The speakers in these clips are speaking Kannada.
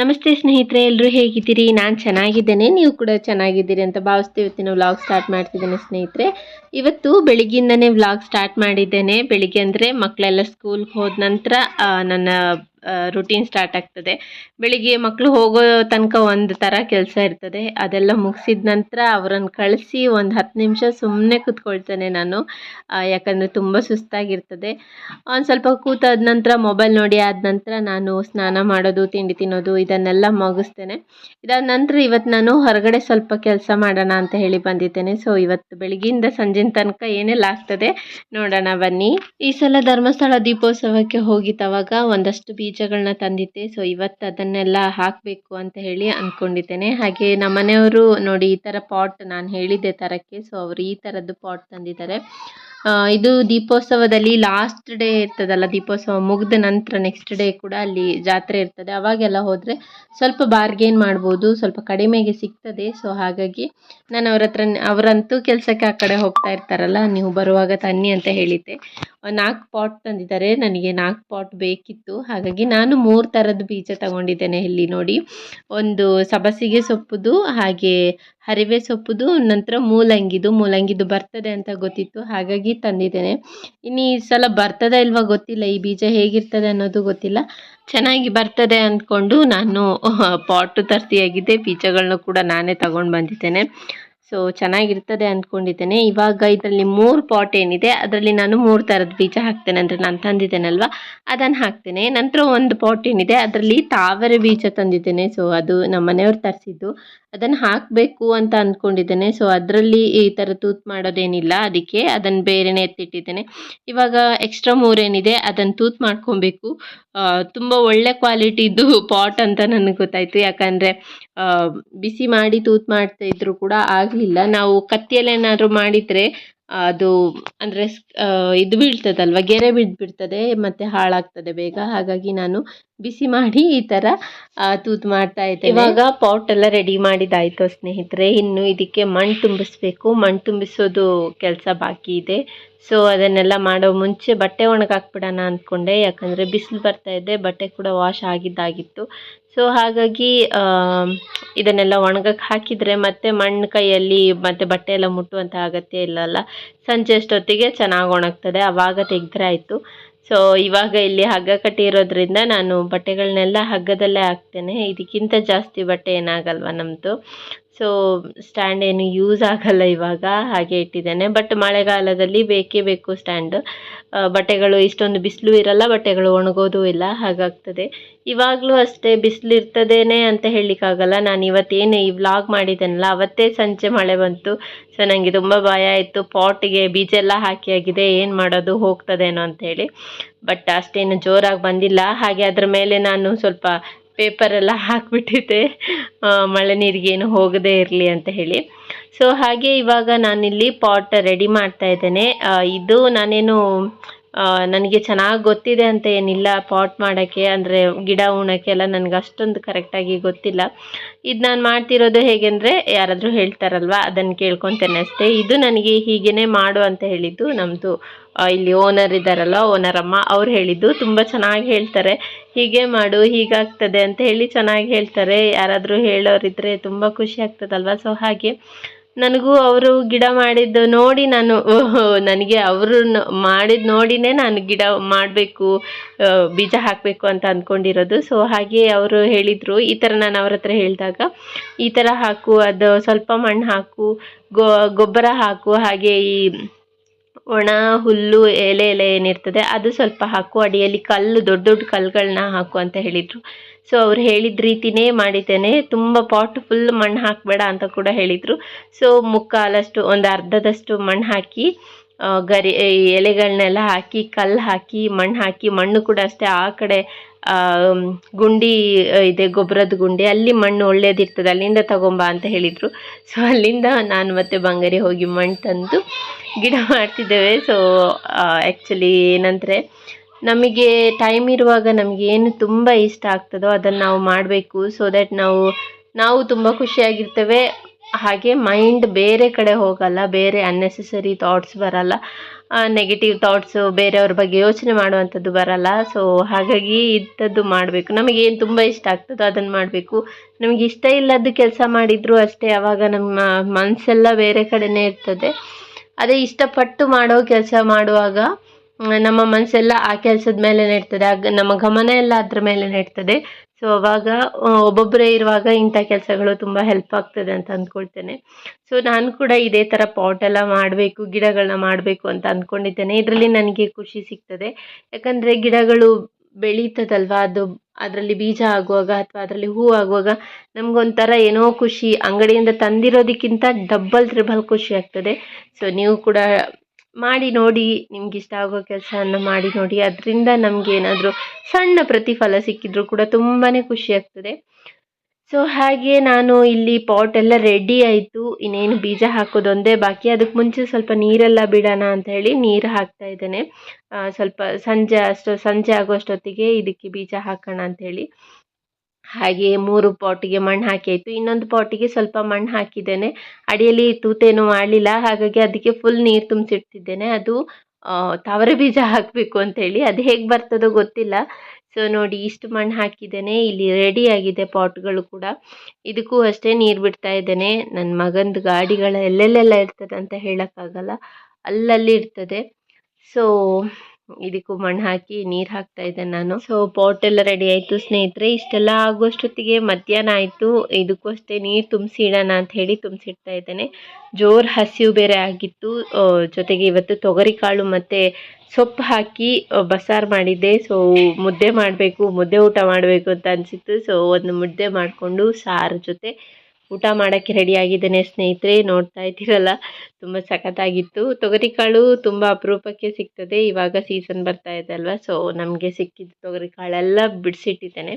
ನಮಸ್ತೆ ಸ್ನೇಹಿತರೆ ಎಲ್ಲರೂ ಹೇಗಿದ್ದೀರಿ? ನಾನು ಚೆನ್ನಾಗಿದ್ದೇನೆ, ನೀವು ಕೂಡ ಚೆನ್ನಾಗಿದ್ದೀರಿ ಅಂತ ಭಾವಿಸ್ತೀವಿ. ಇವತ್ತಿನ ವ್ಲಾಗ್ ಸ್ಟಾರ್ಟ್ ಮಾಡ್ತಿದ್ದೇನೆ ಸ್ನೇಹಿತರೆ. ಇವತ್ತು ಬೆಳಿಗ್ಗಿಂದನೇ ವ್ಲಾಗ್ ಸ್ಟಾರ್ಟ್ ಮಾಡಿದ್ದೇನೆ. ಬೆಳಿಗ್ಗೆ ಅಂದರೆ ಮಕ್ಕಳೆಲ್ಲ ಸ್ಕೂಲ್ಗೆ ಹೋದ ನಂತರ ನನ್ನ ರುಟೀನ್ ಸ್ಟಾರ್ಟ್ ಆಗ್ತದೆ. ಬೆಳಿಗ್ಗೆ ಮಕ್ಕಳು ಹೋಗೋ ತನಕ ಒಂದು ಥರ ಕೆಲಸ ಇರ್ತದೆ. ಅದೆಲ್ಲ ಮುಗಿಸಿದ ನಂತರ ಅವರನ್ನು ಕಳಿಸಿ ಒಂದು ಹತ್ತು ನಿಮಿಷ ಸುಮ್ಮನೆ ಕೂತ್ಕೊಳ್ತೇನೆ ನಾನು. ಯಾಕಂದರೆ ತುಂಬ ಸುಸ್ತಾಗಿರ್ತದೆ. ಒಂದು ಸ್ವಲ್ಪ ಕೂತಾದ ನಂತರ ಮೊಬೈಲ್ ನೋಡಿ ಆದ ನಂತರ ನಾನು ಸ್ನಾನ ಮಾಡೋದು, ತಿಂಡಿ ತಿನ್ನೋದು ಇದನ್ನೆಲ್ಲ ಮುಗಿಸ್ತೇನೆ. ಇದಾದ ನಂತರ ಇವತ್ತು ನಾನು ಹೊರಗಡೆ ಸ್ವಲ್ಪ ಕೆಲಸ ಮಾಡೋಣ ಅಂತ ಹೇಳಿ ಬಂದಿದ್ದೇನೆ. ಸೊ ಇವತ್ತು ಬೆಳಗ್ಗಿಂದ ಸಂಜೆ ತನಕ ಏನೆಲ್ಲ ಆಗ್ತದೆ ನೋಡೋಣ ಬನ್ನಿ. ಈ ಸಲ ಧರ್ಮಸ್ಥಳ ದೀಪೋತ್ಸವಕ್ಕೆ ಹೋಗಿದ್ದವಾಗ ಒಂದಷ್ಟು ಬೀಜಗಳನ್ನ ತಂದಿದ್ದೆ. ಸೊ ಇವತ್ತು ಅದನ್ನೆಲ್ಲ ಹಾಕಬೇಕು ಅಂತ ಹೇಳಿ ಅಂದ್ಕೊಂಡಿದ್ದೇನೆ ಹಾಗೆ ನಮ್ಮ ಮನೆಯವರು ನೋಡಿ ಈ ಥರ ಪಾಟ್ ನಾನು ಹೇಳಿದ್ದೆ ತರಕ್ಕೆ. ಸೊ ಅವರು ಈ ಥರದ್ದು ಪಾಟ್ ತಂದಿದ್ದಾರೆ. ಇದು ದೀಪೋತ್ಸವದಲ್ಲಿ ಲಾಸ್ಟ್ ಡೇ ಇರ್ತದಲ್ಲ, ದೀಪೋತ್ಸವ ಮುಗಿದ ನಂತರ ನೆಕ್ಸ್ಟ್ ಡೇ ಕೂಡ ಅಲ್ಲಿ ಜಾತ್ರೆ ಇರ್ತದೆ. ಅವಾಗೆಲ್ಲ ಹೋದರೆ ಸ್ವಲ್ಪ ಬಾರ್ಗೇನ್ ಮಾಡ್ಬೋದು, ಸ್ವಲ್ಪ ಕಡಿಮೆಗೆ ಸಿಗ್ತದೆ. ಸೊ ಹಾಗಾಗಿ ನಾನು ಅವ್ರ ಹತ್ರ, ಅವರಂತೂ ಕೆಲಸಕ್ಕೆ ಆ ಕಡೆ ಹೋಗ್ತಾ ಇರ್ತಾರಲ್ಲ, ನೀವು ಬರುವಾಗ ತನ್ನಿ ಅಂತ ಹೇಳಿದ್ದೆ. ನಾಲ್ಕು ಪಾಟ್ ತಂದಿದ್ದಾರೆ, ನನಗೆ ನಾಲ್ಕು ಪಾಟ್ ಬೇಕಿತ್ತು. ಹಾಗಾಗಿ ನಾನು ಮೂರು ಥರದ ಬೀಜ ತಗೊಂಡಿದ್ದೇನೆ ಇಲ್ಲಿ ನೋಡಿ. ಒಂದು ಸಬಸಿಗೆ ಸೊಪ್ಪುದು, ಹಾಗೆ ಹರಿವೆ ಸೊಪ್ಪುದು, ನಂತರ ಮೂಲಂಗಿದು. ಮೂಲಂಗಿದು ಬರ್ತದೆ ಅಂತ ಗೊತ್ತಿತ್ತು, ಹಾಗಾಗಿ ತಂದಿದ್ದೇನೆ. ಇನ್ನು ಈ ಸಲ ಬರ್ತದ ಇಲ್ವಾ ಗೊತ್ತಿಲ್ಲ, ಈ ಬೀಜ ಹೇಗಿರ್ತದೆ ಅನ್ನೋದು ಗೊತ್ತಿಲ್ಲ. ಚೆನ್ನಾಗಿ ಬರ್ತದೆ ಅಂದ್ಕೊಂಡು ನಾನು ಪಾಟು ತರ್ತಿಯಾಗಿದ್ದೆ ಬೀಜಗಳನ್ನ ಕೂಡ ನಾನೇ ತಗೊಂಡು ಬಂದಿದ್ದೇನೆ. ಸೊ ಚೆನ್ನಾಗಿರ್ತದೆ ಅಂದ್ಕೊಂಡಿದ್ದೇನೆ. ಇವಾಗ ಇದರಲ್ಲಿ ಮೂರು ಪಾಟ್ ಏನಿದೆ, ಅದರಲ್ಲಿ ನಾನು ಮೂರು ಥರದ ಬೀಜ ಹಾಕ್ತೇನೆ ಅಂದರೆ ನಾನು ತಂದಿದ್ದೇನಲ್ವ? ಅದನ್ನು ಹಾಕ್ತೇನೆ. ನಂತರ ಒಂದು ಪಾಟ್ ಏನಿದೆ, ಅದರಲ್ಲಿ ತಾವರೆ ಬೀಜ ತಂದಿದ್ದೇನೆ. ಸೊ ಅದು ನಮ್ಮ ಮನೆಯವ್ರು ತರಿಸಿದ್ದು. ಅದನ್ನು ಹಾಕಬೇಕು ಅಂತ ಅಂದ್ಕೊಂಡಿದ್ದೇನೆ. ಸೊ ಅದರಲ್ಲಿ ಈ ಥರ ತೂತು ಮಾಡೋದೇನಿಲ್ಲ. ಅದಕ್ಕೆ ಅದನ್ನು ಬೇರೆನೇ ಎತ್ತಿಟ್ಟಿದ್ದೇನೆ. ಇವಾಗ ಎಕ್ಸ್ಟ್ರಾ ಮೂರೇನಿದೆ ಅದನ್ನು ತೂತು ಮಾಡ್ಕೊಬೇಕು. ತುಂಬ ಒಳ್ಳೆ ಕ್ವಾಲಿಟಿದು ಪಾಟ್ ಅಂತ ನನಗೆ ಗೊತ್ತಾಯಿತು. ಯಾಕಂದರೆ ಬಿಸಿ ಮಾಡಿ ತೂತು ಮಾಡ್ತಾ ಇದ್ರು ಕೂಡ ಆಗಲಿಲ್ಲ. ನಾವು ಕತ್ತಿಯಲ್ಲೇನಾದರೂ ಮಾಡಿದ್ರೆ ಅದು ಅಂದರೆ ಇದು ಬೀಳ್ತದಲ್ವ? ಗೆರೆ ಬಿದ್ಬಿಡ್ತದೆ ಮತ್ತೆ ಮತ್ತು ಹಾಳಾಗ್ತದೆ ಬೇಗ. ಹಾಗಾಗಿ ನಾನು ಬಿಸಿ ಮಾಡಿ ಈ ಥರ ತೂತು ಮಾಡ್ತಾ ಇದ್ದೇವೆ ಇವಾಗ ಪಾಟ್ ಎಲ್ಲ ರೆಡಿ ಮಾಡಿದಾಯ್ತು ಸ್ನೇಹಿತರೆ. ಇನ್ನು ಇದಕ್ಕೆ ಮಣ್ಣು ತುಂಬಿಸ್ಬೇಕು. ಮಣ್ಣು ತುಂಬಿಸೋದು ಕೆಲಸ ಬಾಕಿ ಇದೆ. ಸೊ ಅದನ್ನೆಲ್ಲ ಮಾಡೋ ಮುಂಚೆ ಬಟ್ಟೆ ಒಣಗಾಕ್ಬಿಡೋಣ ಅಂದ್ಕೊಂಡೆ ಯಾಕಂದರೆ ಬಿಸಿಲು ಬರ್ತಾ ಇದೆ. ಬಟ್ಟೆ ಕೂಡ ವಾಶ್ ಆಗಿದ್ದಾಗಿತ್ತು. ಸೊ ಹಾಗಾಗಿ ಇದನ್ನೆಲ್ಲ ಒಣಗಕ್ಕೆ ಹಾಕಿದರೆ ಮತ್ತೆ ಮಣ್ಣು ಕೈಯಲ್ಲಿ ಮತ್ತೆ ಬಟ್ಟೆ ಎಲ್ಲ ಮುಟ್ಟುವಂಥ ಅಗತ್ಯ ಇಲ್ಲಲ್ಲ ಸಂಜೆ ಅಷ್ಟೊತ್ತಿಗೆ ಚೆನ್ನಾಗಿ ಒಣಗ್ತದೆ. ಆವಾಗ ತೆಗೆದ್ರೆ ಆಯಿತು. ಸೊ ಇವಾಗ ಇಲ್ಲಿ ಹಗ್ಗ ಕಟ್ಟಿರೋದ್ರಿಂದ ನಾನು ಬಟ್ಟೆಗಳನ್ನೆಲ್ಲ ಹಗ್ಗದಲ್ಲೇ ಹಾಕ್ತೇನೆ. ಇದಕ್ಕಿಂತ ಜಾಸ್ತಿ ಬಟ್ಟೆ ಏನಾಗಲ್ವ ನಮ್ಮದು ಸೊ ಸ್ಟ್ಯಾಂಡ್ ಏನು ಯೂಸ್ ಆಗಲ್ಲ ಇವಾಗ, ಹಾಗೆ ಇಟ್ಟಿದ್ದೇನೆ. ಬಟ್ ಮಳೆಗಾಲದಲ್ಲಿ ಬೇಕೇ ಬೇಕು ಸ್ಟ್ಯಾಂಡ್ ಬಟ್ಟೆಗಳು ಇಷ್ಟೊಂದು ಬಿಸಿಲು ಇರಲ್ಲ, ಬಟ್ಟೆಗಳು ಒಣಗೋದು ಇಲ್ಲ, ಹಾಗಾಗ್ತದೆ. ಇವಾಗಲೂ ಅಷ್ಟೇ ಬಿಸಿಲು ಇರ್ತದೇನೆ ಅಂತ ಹೇಳಲಿಕ್ಕಾಗಲ್ಲ. ನಾನು ಇವತ್ತೇನು ಈ ವ್ಲಾಗ್ ಮಾಡಿದ್ದೇನಲ್ಲ, ಅವತ್ತೇ ಸಂಜೆ ಮಳೆ ಬಂತು. ಸೊ ನನಗೆ ತುಂಬ ಭಯ ಆಯಿತು. ಪಾಟಿಗೆ ಬೀಜ ಎಲ್ಲ ಹಾಕಿ ಆಗಿದೆ, ಏನು ಮಾಡೋದು, ಹೋಗ್ತದೇನೋ ಅಂಥೇಳಿ ಬಟ್ ಅಷ್ಟೇನು ಜೋರಾಗಿ ಬಂದಿಲ್ಲ. ಹಾಗೆ ಅದ್ರ ಮೇಲೆ ನಾನು ಸ್ವಲ್ಪ ಪೇಪರ್ ಎಲ್ಲ ಹಾಕಿಬಿಟ್ಟಿದ್ದೆ. ಮಳೆ ನೀರಿಗೆ ಏನು ಹೋಗದೇ ಇರಲಿ ಅಂತ ಹೇಳಿ. ಸೊ ಹಾಗೆ ಇವಾಗ ನಾನಿಲ್ಲಿ ಪಾಟ್ ರೆಡಿ ಮಾಡ್ತಾ ಇದ್ದೇನೆ. ಇದು ನಾನೇನು ನನಗೆ ಚೆನ್ನಾಗಿ ಗೊತ್ತಿದೆ ಅಂತ ಏನಿಲ್ಲ ಪಾಟ್ ಮಾಡೋಕ್ಕೆ, ಅಂದರೆ ಗಿಡ ಉಣಕ್ಕೆ ಎಲ್ಲ ನನಗೆ ಅಷ್ಟೊಂದು ಕರೆಕ್ಟಾಗಿ ಗೊತ್ತಿಲ್ಲ. ಇದು ನಾನು ಮಾಡ್ತಿರೋದು ಹೇಗೆಂದರೆ ಯಾರಾದರೂ ಹೇಳ್ತಾರಲ್ವ ಅದನ್ನು ಕೇಳ್ಕೊತೇನೆ ಅಷ್ಟೇ. ಇದು ನನಗೆ ಹೀಗೇ ಮಾಡು ಅಂತ ಹೇಳಿದ್ದು ನಮ್ಮದು ಇಲ್ಲಿ ಓನರ್ ಇದ್ದಾರಲ್ಲ ಓನರ್ ಅಮ್ಮ, ಅವ್ರು ಹೇಳಿದ್ದು ತುಂಬ ಚೆನ್ನಾಗಿ ಹೇಳ್ತಾರೆ. ಹೀಗೆ ಮಾಡು ಹೀಗಾಗ್ತದೆ ಅಂತ ಹೇಳಿ ಚೆನ್ನಾಗಿ ಹೇಳ್ತಾರೆ. ಯಾರಾದರೂ ಹೇಳೋರಿದ್ರೆ ತುಂಬ ಖುಷಿ ಆಗ್ತದಲ್ವ? ಸೊ ಹಾಗೆ ನನಗೂ ಅವರು ಗಿಡ ಮಾಡಿದ್ದು ನೋಡಿ ನಾನು ನನಗೆ ಅವರು ಮಾಡಿದ ನೋಡಿನೇ ನಾನು ಗಿಡ ಮಾಡಬೇಕು ಬೀಜ ಹಾಕಬೇಕು ಅಂತ ಅಂದ್ಕೊಂಡಿರೋದು ಸೊ ಹಾಗೆ ಅವರು ಹೇಳಿದರು. ಈ ಥರ ನಾನು ಅವ್ರ ಹತ್ರ ಹೇಳಿದಾಗ, ಈ ಥರ ಹಾಕು, ಅದು ಸ್ವಲ್ಪ ಮಣ್ಣು ಹಾಕು ಗೊಬ್ಬರ ಹಾಕು, ಹಾಗೆ ಈ ಒಣ, ಹುಲ್ಲು, ಎಲೆ ಎಲೆ ಏನಿರ್ತದೆ, ಅದು ಸ್ವಲ್ಪ ಹಾಕು. ಅಡಿಯಲ್ಲಿ ಕಲ್ಲು, ದೊಡ್ಡ ದೊಡ್ಡ ಕಲ್ಲುಗಳನ್ನ ಹಾಕು ಅಂತ ಹೇಳಿದರು. ಸೊ ಅವ್ರು ಹೇಳಿದ ರೀತಿನೇ ಮಾಡಿದ್ದೇನೆ. ತುಂಬ ಪಾಟ್ ಫುಲ್ ಮಣ್ಣು ಹಾಕಬೇಡ ಅಂತ ಕೂಡ ಹೇಳಿದರು. ಸೊ ಮುಕ್ಕಾಲಷ್ಟು, ಒಂದು ಅರ್ಧದಷ್ಟು ಮಣ್ಣು ಹಾಕಿ ಗರಿ ಎಲೆಗಳನ್ನೆಲ್ಲ ಹಾಕಿ, ಕಲ್ಲು ಹಾಕಿ, ಮಣ್ಣು ಹಾಕಿ, ಮಣ್ಣು ಕೂಡ ಅಷ್ಟೇ ಆ ಕಡೆ ಗುಂಡಿ ಇದೆ ಗೊಬ್ಬರದ ಗುಂಡಿ. ಅಲ್ಲಿ ಮಣ್ಣು ಒಳ್ಳೇದಿರ್ತದೆ. ಅಲ್ಲಿಂದ ತಗೊಂಬ ಅಂತ ಹೇಳಿದರು. ಸೊ ಅಲ್ಲಿಂದ ನಾನು ಮತ್ತೆ ಬಂಗಾರಿ ಹೋಗಿ ಮಣ್ಣು ತಂದು ಗಿಡ ಮಾಡ್ತಿದ್ದೇವೆ. ಸೊ ಆ್ಯಕ್ಚುಲಿ ಏನಂದರೆ, ನಮಗೆ ಟೈಮ್ ಇರುವಾಗ ನಮಗೆ ಏನು ತುಂಬ ಇಷ್ಟ ಆಗ್ತದೋ ಅದನ್ನು ನಾವು ಮಾಡಬೇಕು. ಸೊ ದ್ಯಾಟ್ ನಾವು ನಾವು ತುಂಬ ಖುಷಿಯಾಗಿರ್ತೇವೆ. ಹಾಗೆ ಮೈಂಡ್ ಬೇರೆ ಕಡೆ ಹೋಗಲ್ಲ, ಬೇರೆ ಅನ್ನೆಸೆಸರಿ ಥಾಟ್ಸ್ ಬರಲ್ಲ. ನೆಗೆಟಿವ್ ಥಾಟ್ಸು ಬೇರೆಯವ್ರ ಬಗ್ಗೆ ಯೋಚನೆ ಮಾಡುವಂಥದ್ದು ಬರಲ್ಲ. ಸೊ ಹಾಗಾಗಿ ಇದ್ದದ್ದು ಮಾಡಬೇಕು. ನಮಗೇನು ತುಂಬ ಇಷ್ಟ ಆಗ್ತದೋ ಅದನ್ನು ಮಾಡಬೇಕು. ನಮಗೆ ಇಷ್ಟ ಇಲ್ಲದ್ದು ಕೆಲಸ ಮಾಡಿದರೂ ಅಷ್ಟೇ ಆವಾಗ ನಮ್ಮ ಮನಸ್ಸೆಲ್ಲ ಬೇರೆ ಕಡೆನೇ ಇರ್ತದೆ. ಅದೇ ಇಷ್ಟಪಟ್ಟು ಮಾಡೋ ಕೆಲಸ ಮಾಡುವಾಗ ನಮ್ಮ ಮನಸ್ಸೆಲ್ಲ ಆ ಕೆಲಸದ ಮೇಲೆ ನೆಡ್ತದೆ ನಮ್ಮ ಗಮನ ಎಲ್ಲ ಅದ್ರ ಮೇಲೆ ನೆಡ್ತದೆ ಸೊ ಅವಾಗ ಒಬ್ಬೊಬ್ಬರೇ ಇರುವಾಗ ಇಂಥ ಕೆಲಸಗಳು ತುಂಬ ಹೆಲ್ಪ್ ಆಗ್ತದೆ ಅಂತ ಅಂದ್ಕೊಳ್ತೇನೆ. ಸೊ ನಾನು ಕೂಡ ಇದೇ ಥರ ಪಾಟ್ ಎಲ್ಲ ಮಾಡಬೇಕು ಗಿಡಗಳನ್ನ ಮಾಡಬೇಕು ಅಂತ ಅಂದ್ಕೊಂಡಿದ್ದೇನೆ. ಇದರಲ್ಲಿ ನನಗೆ ಖುಷಿ ಸಿಗ್ತದೆ. ಯಾಕಂದರೆ ಗಿಡಗಳು ಬೆಳೀತದಲ್ವಾ? ಅದು ಅದರಲ್ಲಿ ಬೀಜ ಆಗುವಾಗ ಅಥವಾ ಅದರಲ್ಲಿ ಹೂ ಆಗುವಾಗ ನಮಗೊಂಥರ ಏನೋ ಖುಷಿ. ಅಂಗಡಿಯಿಂದ ತಂದಿರೋದಕ್ಕಿಂತ ಡಬ್ಬಲ್ ತ್ರಿಬಲ್ ಖುಷಿ ಆಗ್ತದೆ. ಸೊ ನೀವು ಕೂಡ ಮಾಡಿ ನೋಡಿ, ನಿಮ್ಗೆ ಇಷ್ಟ ಆಗೋ ಕೆಲಸವನ್ನು ಮಾಡಿ ನೋಡಿ. ಅದರಿಂದ ನಮಗೆ ಏನಾದರೂ ಸಣ್ಣ ಪ್ರತಿಫಲ ಸಿಕ್ಕಿದ್ರು ಕೂಡ ತುಂಬಾ ಖುಷಿ ಆಗ್ತದೆ. ಸೊ ಹಾಗೆ ನಾನು ಇಲ್ಲಿ ಪಾಟ್ ಎಲ್ಲ ರೆಡಿ ಆಯಿತು. ಇನ್ನೇನು ಬೀಜ ಹಾಕೋದೊಂದೇ ಬಾಕಿ. ಅದಕ್ಕೆ ಮುಂಚೆ ಸ್ವಲ್ಪ ನೀರೆಲ್ಲ ಬಿಡೋಣ ಅಂತ ಹೇಳಿ ನೀರು ಹಾಕ್ತಾ ಇದ್ದೇನೆ. ಸ್ವಲ್ಪ ಸಂಜೆ ಅಷ್ಟು, ಸಂಜೆ ಆಗೋಷ್ಟೊತ್ತಿಗೆ ಇದಕ್ಕೆ ಬೀಜ ಹಾಕೋಣ ಅಂತ ಹೇಳಿ. ಹಾಗೆ ಮೂರು ಪಾಟಿಗೆ ಮಣ್ಣು ಹಾಕಿ ಆಯಿತು ಇನ್ನೊಂದು ಪಾಟಿಗೆ ಸ್ವಲ್ಪ ಮಣ್ಣು ಹಾಕಿದ್ದೇನೆ. ಅಡಿಯಲ್ಲಿ ತೂತೇನು ಮಾಡಲಿಲ್ಲ. ಹಾಗಾಗಿ ಅದಕ್ಕೆ ಫುಲ್ ನೀರು ತುಂಬಿಸಿಡ್ತಿದ್ದೇನೆ ಅದು ತವರ ತಾವರೆ ಬೀಜ ಹಾಕಬೇಕು ಅಂತೇಳಿ. ಅದು ಹೇಗೆ ಬರ್ತದೋ ಗೊತ್ತಿಲ್ಲ. ಸೊ ನೋಡಿ, ಇಷ್ಟು ಮಣ್ಣು ಹಾಕಿದ್ದೇನೆ. ಇಲ್ಲಿ ರೆಡಿ ಆಗಿದೆ ಪಾಟ್ಗಳು ಕೂಡ. ಇದಕ್ಕೂ ಅಷ್ಟೇ ನೀರು ಬಿಡ್ತಾ ಇದ್ದೇನೆ. ನನ್ನ ಮಗಂದು ಗಾಡಿಗಳ ಎಲ್ಲೆಲ್ಲೆಲ್ಲ ಇರ್ತದೆ ಅಂತ ಹೇಳೋಕ್ಕಾಗಲ್ಲ. ಅಲ್ಲಲ್ಲಿ ಇರ್ತದೆ. ಸೊ ಇದಕ್ಕೂ ಮಣ್ಣು ಹಾಕಿ ನೀರು ಹಾಕ್ತಾ ಇದ್ದೆ ನಾನು. ಸೊ ಪಾಟ್ ಎಲ್ಲ ರೆಡಿ ಆಯಿತು ಸ್ನೇಹಿತರೆ. ಇಷ್ಟೆಲ್ಲ ಆಗುವಷ್ಟೊತ್ತಿಗೆ ಮಧ್ಯಾಹ್ನ ಆಯಿತು. ಇದಕ್ಕೂ ಅಷ್ಟೇ ನೀರು ತುಂಬಿಸಿ ಇಡೋಣ ಅಂತ ಹೇಳಿ ತುಂಬಿಸಿಡ್ತಾ ಇದ್ದೇನೆ. ಜೋರು ಹಸಿವು ಬೇರೆ ಆಗಿತ್ತು. ಜೊತೆಗೆ ಇವತ್ತು ತೊಗರಿ ಕಾಳು ಮತ್ತು ಸೊಪ್ಪು ಹಾಕಿ ಬಸಾರು ಮಾಡಿದ್ದೆ. ಸೊ ಮುದ್ದೆ ಮಾಡಬೇಕು, ಮುದ್ದೆ ಊಟ ಮಾಡಬೇಕು ಅಂತ ಅನಿಸಿತ್ತು. ಸೊ ಒಂದು ಮುದ್ದೆ ಮಾಡಿಕೊಂಡು ಸಾರು ಜೊತೆ ಊಟ ಮಾಡೋಕ್ಕೆ ರೆಡಿ ಆಗಿದ್ದೇನೆ ಸ್ನೇಹಿತರೆ. ನೋಡ್ತಾ ಇದ್ದೀರಲ್ಲ, ತುಂಬ ಸಖತ್ತಾಗಿತ್ತು. ತೊಗರಿಕಾಳು ತುಂಬ ಅಪರೂಪಕ್ಕೆ ಸಿಗ್ತದೆ. ಇವಾಗ ಸೀಸನ್ ಬರ್ತಾ ಇದೆ ಅಲ್ವಾ? ಸೊ ನಮಗೆ ಸಿಕ್ಕಿದ್ದು ತೊಗರಿಕಾಳೆಲ್ಲ ಬಿಡಿಸಿಟ್ಟಿದ್ದೇನೆ.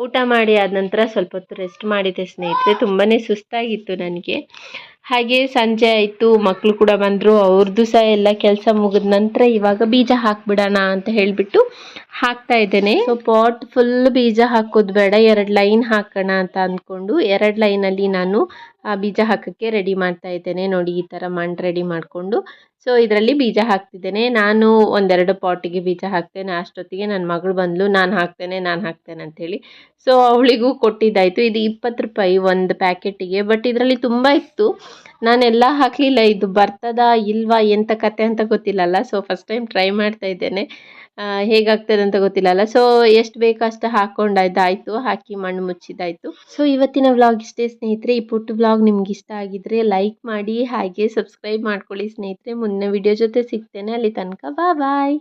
ಊಟ ಮಾಡಿ ಆದ ನಂತರ ಸ್ವಲ್ಪ ಹೊತ್ತು ರೆಸ್ಟ್ ಮಾಡಿದ್ದೆ ಸ್ನೇಹಿತರೆ. ತುಂಬಾ ಸುಸ್ತಾಗಿತ್ತು ನನಗೆ. ಹಾಗೆ ಸಂಜೆ ಆಯಿತು ಮಕ್ಕಳು ಕೂಡ ಬಂದರು ಅವ್ರದ್ದು ಸಹ ಎಲ್ಲ ಕೆಲಸ ಮುಗಿದ ನಂತರ ಇವಾಗ ಬೀಜ ಹಾಕ್ಬಿಡೋಣ ಅಂತ ಹೇಳಿಬಿಟ್ಟು ಹಾಕ್ತಾ ಇದ್ದೇನೆ. ಸೊ ಪಾಟ್ ಫುಲ್ ಬೀಜ ಹಾಕೋದು ಬೇಡ, ಎರಡು ಲೈನ್ ಹಾಕೋಣ ಅಂತ ಅಂದ್ಕೊಂಡು ಎರಡು ಲೈನಲ್ಲಿ ನಾನು ಆ ಬೀಜ ಹಾಕೋಕ್ಕೆ ರೆಡಿ ಮಾಡ್ತಾ ಇದ್ದೇನೆ. ನೋಡಿ, ಈ ಥರ ಮಣ್ಣು ರೆಡಿ ಮಾಡಿಕೊಂಡು ಸೊ ಇದರಲ್ಲಿ ಬೀಜ ಹಾಕ್ತಿದ್ದೇನೆ. ನಾನು ಒಂದೆರಡು ಪಾಟಿಗೆ ಬೀಜ ಹಾಕ್ತೇನೆ. ಅಷ್ಟೊತ್ತಿಗೆ ನನ್ನ ಮಗಳು ಬಂದಳು ನಾನು ಹಾಕ್ತೇನೆ ನಾನು ಹಾಕ್ತೇನೆ ಅಂಥೇಳಿ ಸೊ ಅವಳಿಗೂ ಕೊಟ್ಟಿದ್ದಾಯಿತು. ಇದು ಇಪ್ಪತ್ತು ರೂಪಾಯಿ ಒಂದು ಪ್ಯಾಕೆಟಿಗೆ. ಬಟ್ ಇದರಲ್ಲಿ ತುಂಬ ಇತ್ತು. ನಾನೆಲ್ಲ ಹಾಕಲಿಲ್ಲ. ಇದು ಬರ್ತದಾ, ಇಲ್ವಾ ಎಂಥ ಕತೆ ಅಂತ ಗೊತ್ತಿಲ್ಲಲ್ಲ. ಸೊ ಫಸ್ಟ್ ಟೈಮ್ ಟ್ರೈ ಮಾಡ್ತಾ ಇದ್ದೇನೆ. ಹೇಗಾಗ್ತದೆ ಅಂತ ಗೊತ್ತಿಲ್ಲಲ್ಲ ಸೊ ಎಷ್ಟು ಬೇಕೋ ಅಷ್ಟು ಹಾಕ್ಕೊಂಡಾಯ್ತಾಯಿತು ಹಾಕಿ ಮಣ್ಣು ಮುಚ್ಚಿದಾಯ್ತು ಸೊ ಇವತ್ತಿನ ವ್ಲಾಗ್ ಇಷ್ಟೇ ಸ್ನೇಹಿತರೆ. ಈ ಪುಟ್ಟ ವ್ಲಾಗ್ ನಿಮ್ಗೆ ಇಷ್ಟ ಆಗಿದ್ರೆ ಲೈಕ್ ಮಾಡಿ, ಹಾಗೆ ಸಬ್ಸ್ಕ್ರೈಬ್ ಮಾಡ್ಕೊಳ್ಳಿ ಸ್ನೇಹಿತರೆ. ಮುಂದಿನ ವಿಡಿಯೋ ಜೊತೆ ಸಿಗ್ತೇನೆ. ಅಲ್ಲಿ ತನಕ ಬಾ ಬಾಯ್